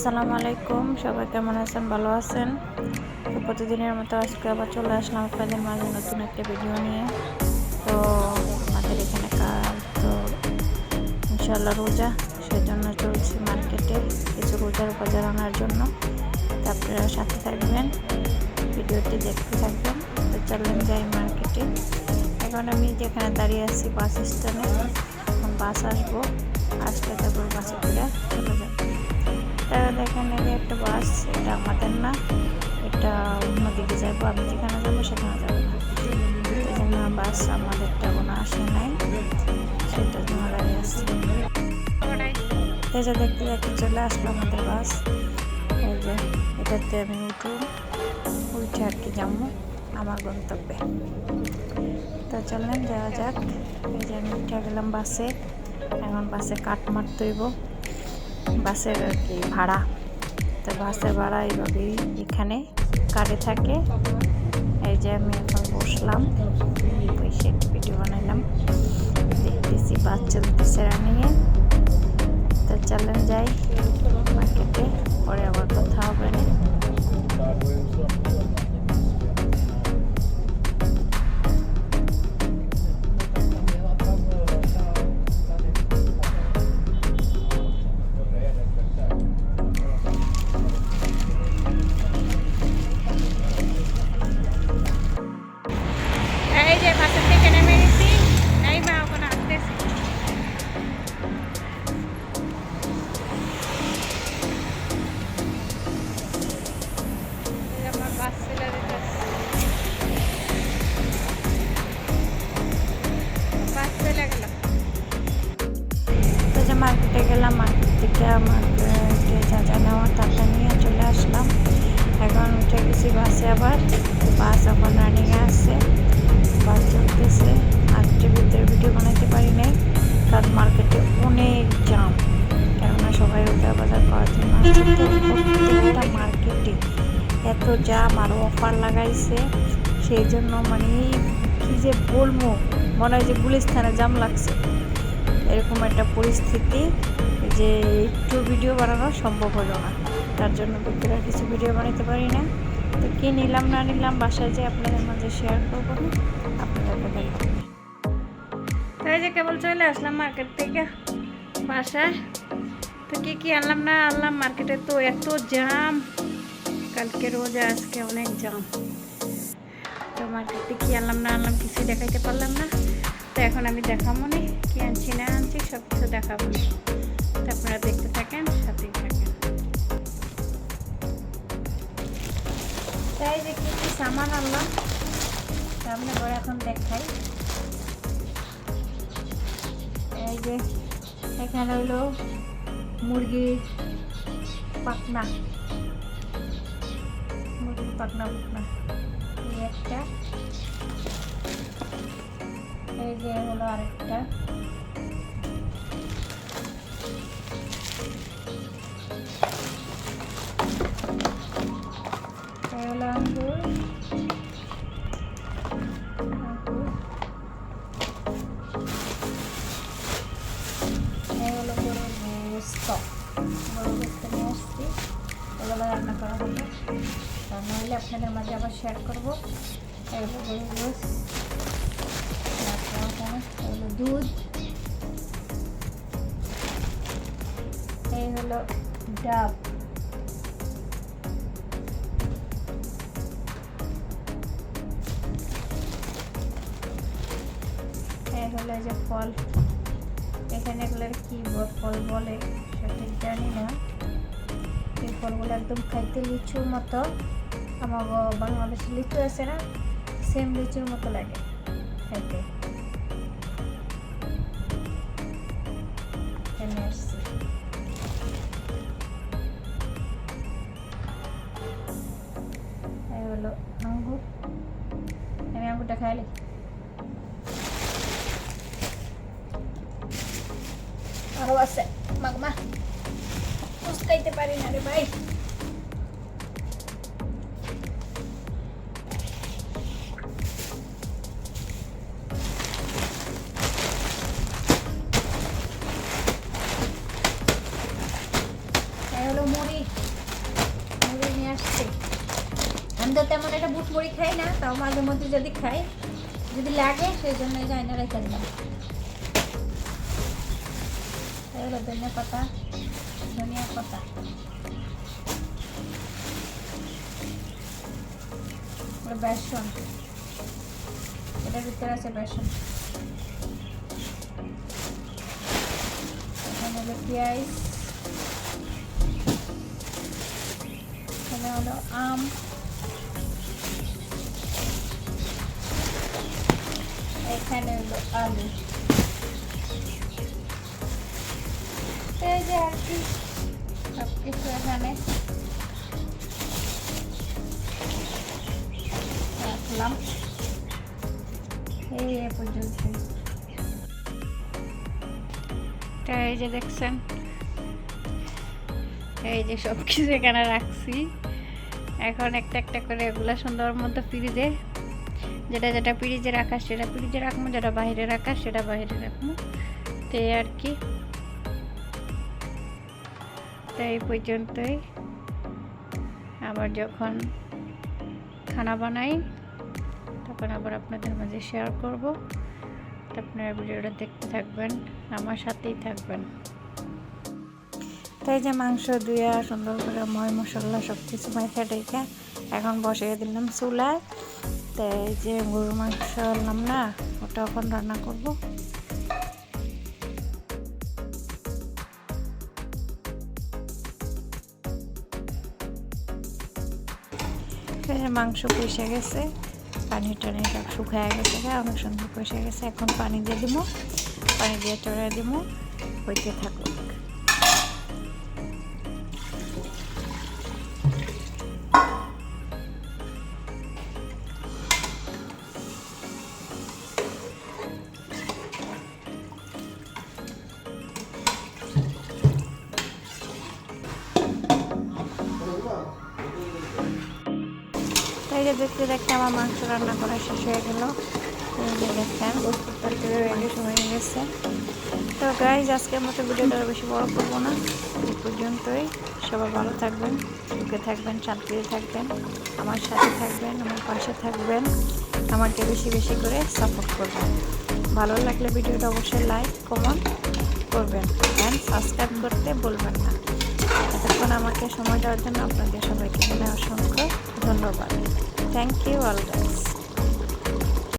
আসসালামু আলাইকুম। সবাই কেমন আছেন? ভালো আছেন? প্রতিদিনের মতো আজকে আবার চলে আসলাম আপনাদের মাঝে নতুন একটা ভিডিও নিয়ে। তো আমাদের এখানে কাজ তো ইনশাল্লাহ রোজা, সেজন্য চলছে মার্কেটে কিছু রোজার বাজার আনার জন্য। আপনারা সাথে থাকবেন, ভিডিওটি দেখতে থাকবেন। তো চলেন যাই মার্কেটে। এখন আমি যেখানে দাঁড়িয়ে আছি বাস স্ট্যান্ডে। বাস আসব। আসলে তারপর বাসে করে চলে যাব। এটা দেখেন, এই একটা বাস, এটা আমাদের না, এটা অন্যদিকে যাব আমি যেখানে যাব সেখানে যাব না। এই জন্য বাস আমাদেরটা কোনো আসে নাই, সেটা জন্য দাঁড়িয়ে আসছে যে দেখতে দেখতে চলে আসলো আমাদের বাস। এই যে, এটাতে আমি উঠু উঠে আর কি যাব, আমার গন্তব্যে। তো চলেন, যাওয়া যাক। এই যে আমি উঠে গেলাম বাসে, এখন বাসে কাট মারতে হইব। বাসের আর কি ভাড়া। তো বাসের ভাড়া এইভাবেই এখানে কাটে থাকে। এই যে আমি এখন বসলাম। বসে ভিডিও বানাইলাম। দেখতেছি, বাস চলতেছে নিয়ে তো চলেন যাই মার্কেটে। পরে আবার কথা হবে। না মার্কেটে যা যা নেওয়া তাটা নিয়ে চলে আসলাম। এখন উঠে গেছি বাসে আবার। বাস এখন রানিংয়ে আসছে বাস চলতেছে। আজকে ভিতরে ভিডিও বানাতে পারি নাই, কারণ মার্কেটে অনেক জাম কেননা সবাই রোজা বাজার করার জন্য মার্কেটে এত জাম আর অফার লাগাইছে। সেই জন্য মানে কি যে বলব? মনে হয় যে গুলিস্থানে জাম লাগছে। এরকম একটা পরিস্থিতি। যে একটু ভিডিও বানানো সম্ভব হলো না। তার জন্য আর কিছু ভিডিও বানাতে পারি না। তো কী নিলাম, না নিলাম, বাসায় যে আপনাদের মাঝে শেয়ার করব, আপনাদেরকে দেখাবো। তাই যে কেবল চলে আসলাম মার্কেট থেকে বাসায়। তো কী কী আনলাম, না আনলাম মার্কেটে তো এত জাম কালকে রোজ, আজকে অনেক জাম তো মার্কেটে কী আনলাম, না আনলাম কিছু দেখাইতে পারলাম না। তো এখন আমি দেখাবো নি, কী আনছি, না আনছি সব কিছু দেখাবো। নি তো আপনারা দেখতে থাকেন, সাথেই থাকেন। তাই যে কী সামান আনলাম। সামনে করে এখন দেখাই। এই যে, এখানে হলো মুরগির পাখনা। মুরগির পাখনা পাখনা। এই একটা। এই যে হলো আরেকটা। হলো আঙ্গুর। হলো গরুর গোস্ত গরুর গোস্ত নিয়ে আসছি এগুলো রান্না করা হবে আপনাদের মাঝে আবার শেয়ার করব। এই হলো গরুর গোস্ত এই হলো দুধ। এই হলো ডাব। হলো যে ফল। এখানে এগুলোর কি ফল বলে সঠিক জানি না। এই ফলগুলো একদম খাইতে লিচুর মতো। আমার বাংলাদেশে লিচু আছে না, সেম লিচুর মতো লাগে খাইতে। এখানে আঙ্গুর। আমি আঙ্গুরটা খাইলি আরও আছে মাগমা বুঝতেইতে পারি না রে ভাই। এই হলো আসছে। আমি তো তেমন একটা বুট মুড়ি খাই না, তাও মাঝে মধ্যে যদি খাই, যদি লাগে, সেই জন্য না রেখে দিলাম। এগুলো ধনিয়া পাতা ধনিয়া পাতা। বেসন। এটার ভিতরে আছে বেসন। এখানে হলো পেঁয়াজ। এখানে হলো আম। এখানে হলো আলু। যে আর কি সব কিছু এখানে রাখলাম এই এ পর্যন্ত এই যে, দেখছেন? এই যে সব কিছু এখানে রাখছি। এখন একটা একটা করে এগুলা সুন্দর মতো ফ্রিজে যেটা যেটা ফ্রিজে রাখা সেটা ফ্রিজে রাখব যেটা বাইরে রাখা সেটা বাইরে রাখব তো আর কি তো এই পর্যন্তই। আবার যখন খানা বানাই, তখন আবার আপনাদের মাঝে শেয়ার করব। আপনারা ভিডিওটা দেখতে থাকবেন, আমার সাথেই থাকবেন। তাই যে মাংস ধুয়ে সুন্দর করে ময় মশলা সব কিছু মাইখা টেখা এখন বসিয়ে দিলাম চুলায়। তো এই যে গরুর মাংস আনলাম না, ওটা এখন রান্না করব। মাংস কষে গেছে। পানি টানি সব শুকায় গেছে অনেক সুন্দর কষে গেছে। এখন পানি দিয়ে দিব পানি দিয়ে চড়াই দিব হইতে থাকুক। যে দেখতে দেখতে আমার মাংস রান্না করা শেষ হয়ে গেল। দেখেন রেডি হয়ে গেছে। তো গাইজ আজকের মতো ভিডিওটা বেশি বড় করব না। এই পর্যন্তই। সবাই ভালো থাকবেন, সুখে থাকবেন, শান্তিতে থাকবেন, আমার সাথে থাকবেন, আমার পাশে থাকবেন। আমাকে বেশি বেশি করে সাপোর্ট করবেন। ভালো লাগলে ভিডিওটা অবশ্যই লাইক কমেন্ট করবেন। অ্যান্ড সাবস্ক্রাইব করতে বলবেন না। এতক্ষণ আমাকে সময় দেওয়ার জন্য আপনাদের সবাইকে জানাই অসংখ্য ধন্যবাদ। Thank you all guys